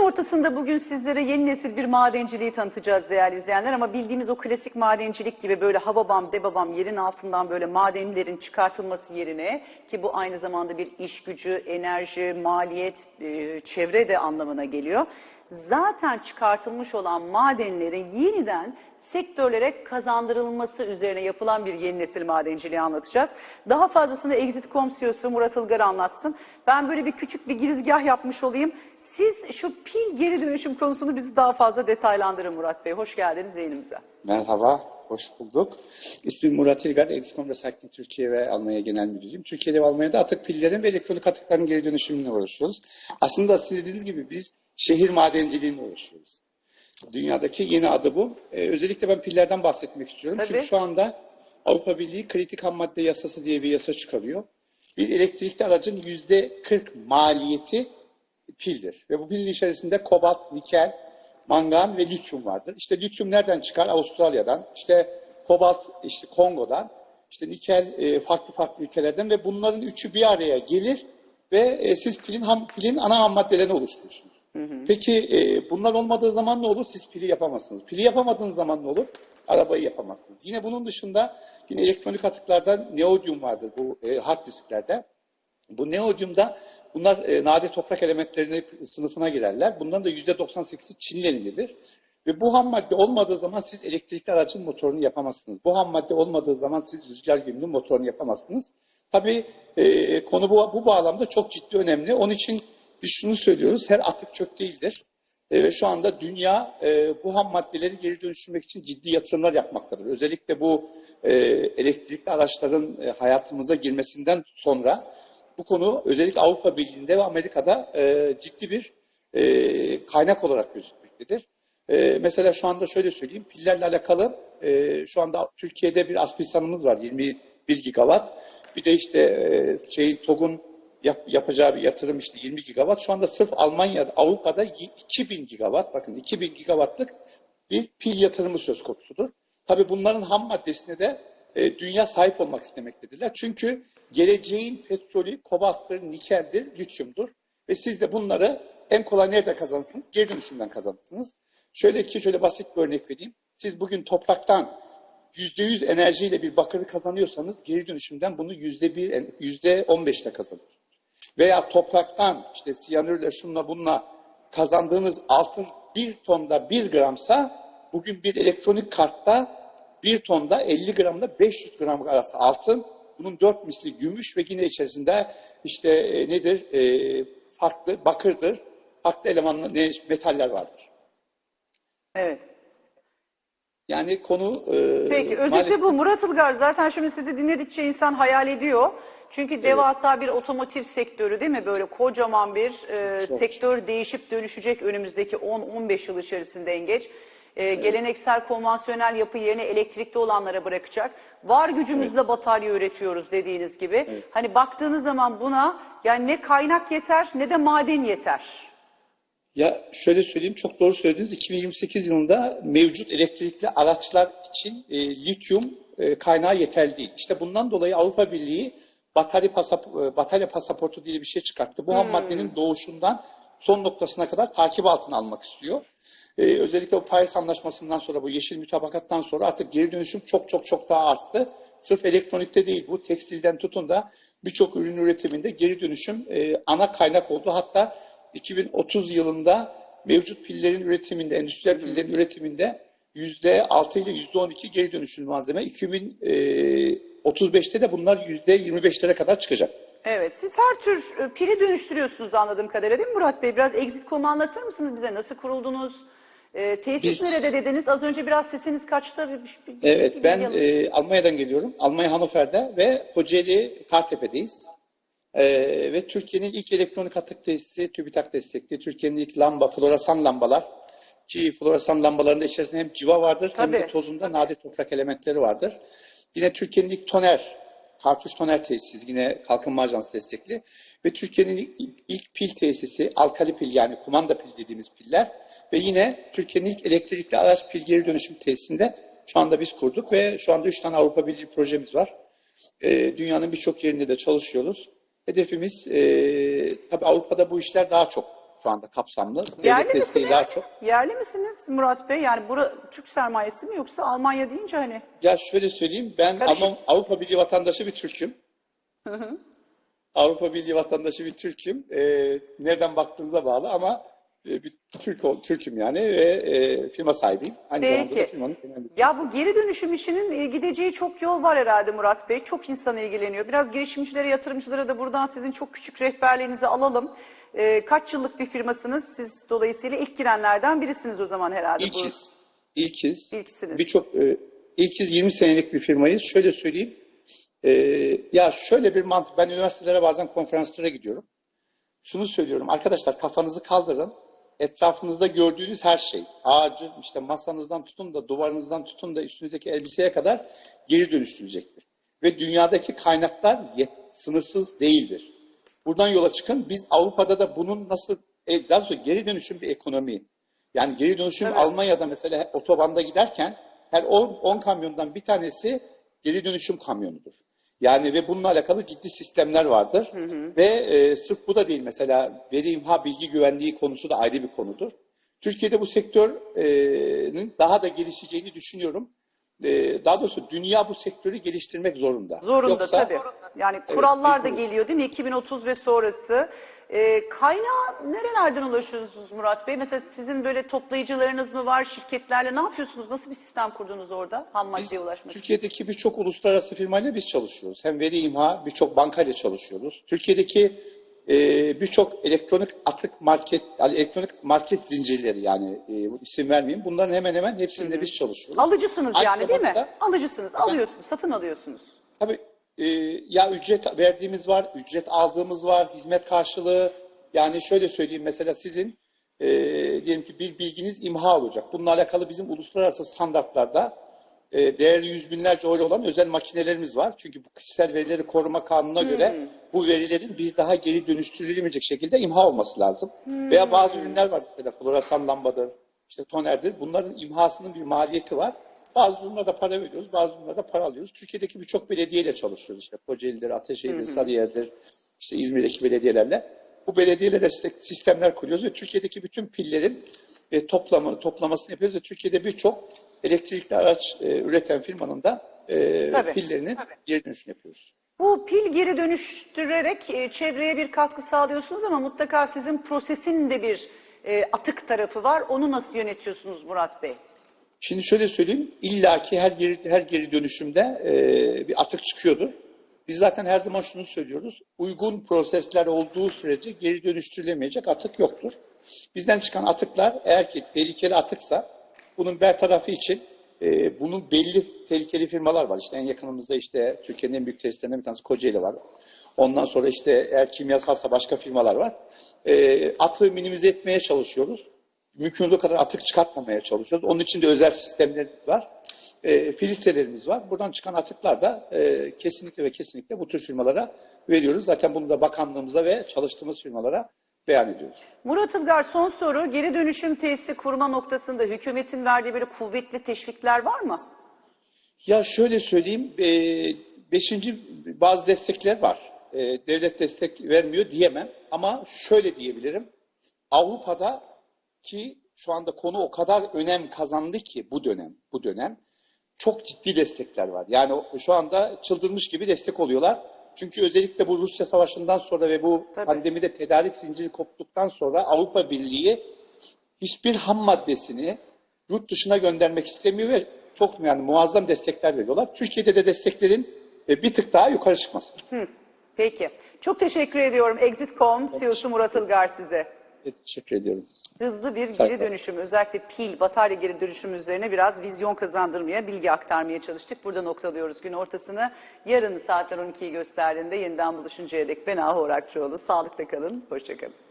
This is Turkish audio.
ortasında bugün sizlere yeni nesil bir madenciliği tanıtacağız değerli izleyenler ama bildiğimiz o klasik madencilik gibi böyle hababam debabam yerin altından böyle madenlerin çıkartılması yerine ki bu aynı zamanda bir iş gücü, enerji, maliyet, e, çevre de anlamına geliyor. Zaten çıkartılmış olan madenlerin yeniden sektörlere kazandırılması üzerine yapılan bir yeni nesil madenciliği anlatacağız. Daha fazlasını Exit.com CEO'su Murat Ilgar anlatsın. Ben böyle bir küçük bir girizgah yapmış olayım. Siz şu pil geri dönüşüm konusunu bizi daha fazla detaylandırın Murat Bey. Hoş geldiniz yayınımıza. Merhaba, hoş bulduk. İsmim Murat İlgar, Exicom Recycling Türkiye ve Almanya Genel Müdürüyüm. Türkiye'de ve Almanya'da atık pillerin ve elektronik atıkların geri dönüşümüne uğraşıyoruz. Aslında siz dediğiniz gibi biz şehir madenciliğine uğraşıyoruz. Dünyadaki yeni adı bu. Ee, özellikle ben pillerden bahsetmek istiyorum. Tabii. Çünkü şu anda Avrupa Birliği kritik ham madde yasası diye bir yasa çıkarıyor. Bir elektrikli aracın yüzde 40 maliyeti pildir. Ve bu pilin içerisinde kobalt, nikel, mangan ve lityum vardır. İşte lityum nereden çıkar? Avustralya'dan. İşte kobalt işte Kongo'dan. İşte nikel e, farklı farklı ülkelerden ve bunların üçü bir araya gelir ve e, siz pilin ham, pilin ana ham maddelerini oluşturursunuz. Peki e, bunlar olmadığı zaman ne olur? Siz pili yapamazsınız. Pili yapamadığınız zaman ne olur? Arabayı yapamazsınız. Yine bunun dışında yine elektronik atıklarda neodyum vardır bu e, hard disklerde. Bu neodyumda bunlar e, nadir toprak elementlerine sınıfına girerler. Bunların da %98'i Çin'in elindedir. Ve bu ham madde olmadığı zaman siz elektrikli aracın motorunu yapamazsınız. Bu ham madde olmadığı zaman siz rüzgar gümrüğünün motorunu yapamazsınız. Tabii e, konu bu, bu bağlamda çok ciddi önemli. Onun için biz şunu söylüyoruz, her atık çöp değildir. E, ve şu anda dünya e, bu ham maddeleri geri dönüştürmek için ciddi yatırımlar yapmaktadır. Özellikle bu e, elektrikli araçların e, hayatımıza girmesinden sonra bu konu özellikle Avrupa Birliği'nde ve Amerika'da e, ciddi bir e, kaynak olarak gözükmektedir. E, mesela şu anda şöyle söyleyeyim, pillerle alakalı e, şu anda Türkiye'de bir aspisanımız var 21 gigawatt. Bir de işte e, şeyin TOG'un yap, yapacağı bir yatırım işte 20 gigawatt. Şu anda sırf Almanya'da, Avrupa'da 2000 gigawatt, bakın 2000 gigawattlık bir pil yatırımı söz konusudur. Tabii bunların ham maddesine de e, dünya sahip olmak istemektedirler. Çünkü geleceğin petrolü kobalttır, nikeldir, lityumdur. Ve siz de bunları en kolay nerede kazanırsınız? Geri dönüşümden kazanırsınız. Şöyle ki şöyle basit bir örnek vereyim. Siz bugün topraktan %100 enerjiyle bir bakırı kazanıyorsanız geri dönüşümden bunu %1, %15 ile kazanıyorsunuz. Veya topraktan işte siyanürle şunla bununla kazandığınız altın bir tonda bir gramsa bugün bir elektronik kartta bir tonda 50 gramla 500 gram arası altın. Bunun dört misli gümüş ve yine içerisinde işte e, nedir? E, farklı bakırdır. Farklı elemanlı ne, metaller vardır. Evet. Yani konu e, Peki özeti maalesef- bu Murat Ilgar zaten şimdi sizi dinledikçe insan hayal ediyor. Çünkü devasa bir otomotiv sektörü değil mi? Böyle kocaman bir e, Çok. sektör değişip dönüşecek önümüzdeki 10-15 yıl içerisinde en geç. E, Geleneksel konvansiyonel yapı yerine elektrikli olanlara bırakacak. Var gücümüzle batarya üretiyoruz dediğiniz gibi. Hani baktığınız zaman buna yani ne kaynak yeter ne de maden yeter. Ya şöyle söyleyeyim çok doğru söylediniz. 2028 yılında mevcut elektrikli araçlar için e, lityum e, kaynağı yeterli değil. İşte bundan dolayı Avrupa Birliği batarya, pasap e, batarya pasaportu diye bir şey çıkarttı. Bu ham maddenin doğuşundan son noktasına kadar takip altına almak istiyor. E, özellikle bu Paris Anlaşması'ndan sonra bu yeşil mütabakattan sonra artık geri dönüşüm çok çok çok daha arttı. Sırf elektronikte değil bu tekstilden tutun da birçok ürün üretiminde geri dönüşüm e, ana kaynak oldu. Hatta 2030 yılında mevcut pillerin üretiminde, endüstriyel pillerin üretiminde %6 ile %12 geri dönüşümlü malzeme. 2035'te de bunlar %25'lere kadar çıkacak. Evet, siz her tür e, pili dönüştürüyorsunuz anladığım kadarıyla değil mi Murat Bey? Biraz Exit.com'u anlatır mısınız bize? Nasıl kuruldunuz? E, tesis Biz- nerede dediniz? Az önce biraz sesiniz kaçtı. Bir- bir- Evet bir ben e, Almanya'dan geliyorum. Almanya Hannover'de ve Kocaeli Kartepe'deyiz. E, ve Türkiye'nin ilk elektronik atık tesisi TÜBİTAK destekli. Türkiye'nin ilk lamba, floresan lambalar. Ki floresan lambaların da içerisinde hem civa vardır hem de Tabii. tozunda nadir toprak elementleri vardır. Yine Türkiye'nin ilk toner, kartuş toner tesisi yine Kalkınma Ajansı destekli. Ve Türkiye'nin ilk, ilk pil tesisi, alkali pil yani kumanda pil dediğimiz piller. Ve yine Türkiye'nin ilk elektrikli araç pil geri dönüşüm tesisinde şu anda biz kurduk ve şu anda 3 tane Avrupa Birliği projemiz var. Ee, dünyanın birçok yerinde de çalışıyoruz. Hedefimiz e, tabii Avrupa'da bu işler daha çok şu anda kapsamlı. Yerli Devlet desteği daha misiniz? çok. Yerli misiniz Murat Bey? Yani bura Türk sermayesi mi yoksa Almanya deyince hani? Ya şöyle söyleyeyim, ben. Alman, Avrupa Birliği vatandaşı bir Türk'üm. Avrupa Birliği vatandaşı bir Türk'üm. Ee, nereden baktığınıza bağlı ama e, bir Türk Türk'üm yani ve e, firma sahibiyim. Aynı zamanda da Peki. firmanın müdürü. Ya bu geri dönüşüm işinin e, gideceği çok yol var herhalde Murat Bey. Çok insan ilgileniyor. Biraz girişimcilere, yatırımcılara da buradan sizin çok küçük rehberliğinizi alalım. E, kaç yıllık bir firmasınız? Siz dolayısıyla ilk girenlerden birisiniz o zaman herhalde. bu. İlkiz. İlkiz. İlksiniz. Birçok e, ilkiz 20 senelik bir firmayız. Şöyle söyleyeyim. E, ya şöyle bir mantık. Ben üniversitelere bazen konferanslara gidiyorum. Şunu söylüyorum. Arkadaşlar kafanızı kaldırın. Etrafınızda gördüğünüz her şey. Ağacı, işte masanızdan tutun da duvarınızdan tutun da üstünüzdeki elbiseye kadar geri dönüştürülecektir. Ve dünyadaki kaynaklar yet- sınırsız değildir. Buradan yola çıkın. Biz Avrupa'da da bunun nasıl, e, daha doğrusu geri dönüşüm bir ekonomi. Yani geri dönüşüm Evet. Almanya'da mesela otobanda giderken her 10 kamyondan bir tanesi geri dönüşüm kamyonudur. Yani ve bununla alakalı ciddi sistemler vardır. Ve e, sırf bu da değil mesela veri imha bilgi güvenliği konusu da ayrı bir konudur. Türkiye'de bu sektörün daha da gelişeceğini düşünüyorum. E, daha doğrusu dünya bu sektörü geliştirmek zorunda. Zorunda Yoksa- tabii. Yani kurallar da biz- geliyor değil mi? 2030 ve sonrası. Ee, kaynağa nerelerden ulaşıyorsunuz Murat Bey? Mesela sizin böyle toplayıcılarınız mı var şirketlerle? Ne yapıyorsunuz? Nasıl bir sistem kurdunuz orada ham maddeye ulaşmak için? Türkiye'deki birçok uluslararası firmayla biz çalışıyoruz. Hem veri imha, birçok bankayla çalışıyoruz. Türkiye'deki e, birçok elektronik atık market, yani elektronik market zincirleri yani e, isim vermeyeyim. Bunların hemen hemen hepsinde biz çalışıyoruz. Alıcısınız Aynı yani değil mi? Alıcısınız, alıyorsunuz, satın alıyorsunuz. Tabii e, ya ücret verdiğimiz var, ücret aldığımız var, hizmet karşılığı. Yani şöyle söyleyeyim mesela sizin e, diyelim ki bir bilginiz imha olacak. Bununla alakalı bizim uluslararası standartlarda e, değerli yüz binlerce euro olan özel makinelerimiz var. Çünkü bu kişisel verileri koruma kanununa göre bu verilerin bir daha geri dönüştürülemeyecek şekilde imha olması lazım. Veya bazı ürünler var mesela floresan lambadır, işte tonerdir. Bunların imhasının bir maliyeti var. Bazı durumlarda para veriyoruz, bazı durumlarda para alıyoruz. Türkiye'deki birçok belediyeyle çalışıyoruz. İşte Kocaeli'dir, Ateşehir'dir, Sarıyer'dir, işte İzmir'deki belediyelerle. Bu belediyelere işte sistemler kuruyoruz ve Türkiye'deki bütün pillerin e, toplamı, toplamasını yapıyoruz ve Türkiye'de birçok elektrikli araç e, üreten firmanın da e, Tabii. pillerinin geri dönüşünü yapıyoruz. Bu pil geri dönüştürerek e, çevreye bir katkı sağlıyorsunuz ama mutlaka sizin prosesin de bir e, atık tarafı var. Onu nasıl yönetiyorsunuz Murat Bey? Şimdi şöyle söyleyeyim, illaki her geri, her geri dönüşümde e, bir atık çıkıyordur. Biz zaten her zaman şunu söylüyoruz, uygun prosesler olduğu sürece geri dönüştürülemeyecek atık yoktur. Bizden çıkan atıklar eğer ki tehlikeli atıksa bunun bertarafı için e, bunun belli tehlikeli firmalar var. İşte en yakınımızda işte Türkiye'nin en büyük tesislerinden bir tanesi Kocaeli var. Ondan sonra işte eğer kimyasalsa başka firmalar var. E, atığı minimize etmeye çalışıyoruz mümkün olduğu kadar atık çıkartmamaya çalışıyoruz. Onun için de özel sistemlerimiz var. E, filtrelerimiz var. Buradan çıkan atıklar da e, kesinlikle ve kesinlikle bu tür firmalara veriyoruz. Zaten bunu da bakanlığımıza ve çalıştığımız firmalara beyan ediyoruz. Murat Ilgar son soru. Geri dönüşüm tesisi kurma noktasında hükümetin verdiği böyle kuvvetli teşvikler var mı? Ya şöyle söyleyeyim, e, beşinci bazı destekler var. E, devlet destek vermiyor diyemem ama şöyle diyebilirim. Avrupa'da ki şu anda konu o kadar önem kazandı ki bu dönem, bu dönem çok ciddi destekler var. Yani şu anda çıldırmış gibi destek oluyorlar. Çünkü özellikle bu Rusya Savaşı'ndan sonra ve bu Tabii. pandemide tedarik zinciri koptuktan sonra Avrupa Birliği hiçbir ham maddesini yurt dışına göndermek istemiyor ve çok yani muazzam destekler veriyorlar. Türkiye'de de desteklerin e, bir tık daha yukarı çıkması. Hı, Peki. Çok teşekkür ediyorum. Exit.com CEO'su Murat Ilgar size. Teşekkür ediyorum. Hızlı bir geri dönüşüm, özellikle pil, batarya geri dönüşüm üzerine biraz vizyon kazandırmaya, bilgi aktarmaya çalıştık. Burada noktalıyoruz gün ortasını. Yarın saatler 12'yi gösterdiğinde yeniden buluşuncaya dek ben Ahu Orakçıoğlu. Sağlıkla kalın, hoşçakalın.